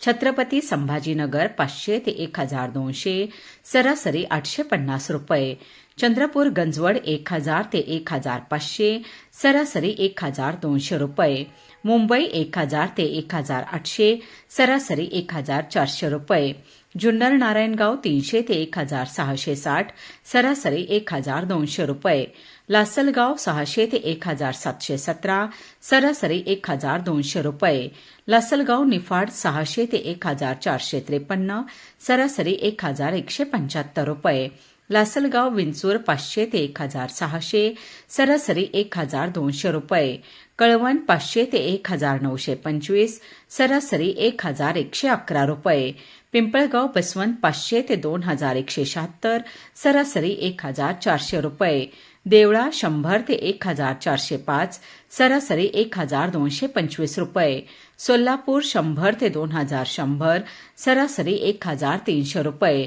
छत्रपती संभाजीनगर पाचशे ते एक हजार दोनशे सरासरी आठशे पन्नास रुपये. चंद्रपूर गंजवड एक हजार ते एक हजार पाचशे सरासरी एक हजार दोनशे रुपये मुंबई एक हजार ते एक हजार आठशे सरासरी एक हजार चारशे रुपये जुन्नर नारायणगाव तीनशे ते एक हजार सहाशे साठ सरासरी एक हजार दोनशे रुपये लासलगाव सहाशे ते एक हजार सातशे सतरा सरासरी एक हजार दोनशे रुपये लासलगाव निफाड सहाशे ते एक हजार चारशे त्रेपन्न सरासरी एक हजार एकशे पंच्याहत्तर रुपये लासलगाव विंचूर पाचशे ते एक हजार सहाशे सरासरी एक हजार दोनशे रुपये. कळवण पाचशे ते एक हजार नऊशे पंचवीस सरासरी एक हजार एकशे अकरा रुपये. पिंपळगाव बसवंत पाचशे ते दोन हजार एकशे शहात्तर सरासरी एक हजार चारशे रुपये. देवळा शंभर ते एक हजार चारशे पाच सरासरी एक हजार दोनशे पंचवीस रुपये. सोलापूर शंभर ते दोन हजार शंभर सरासरी एक हजार तीनशे रुपये.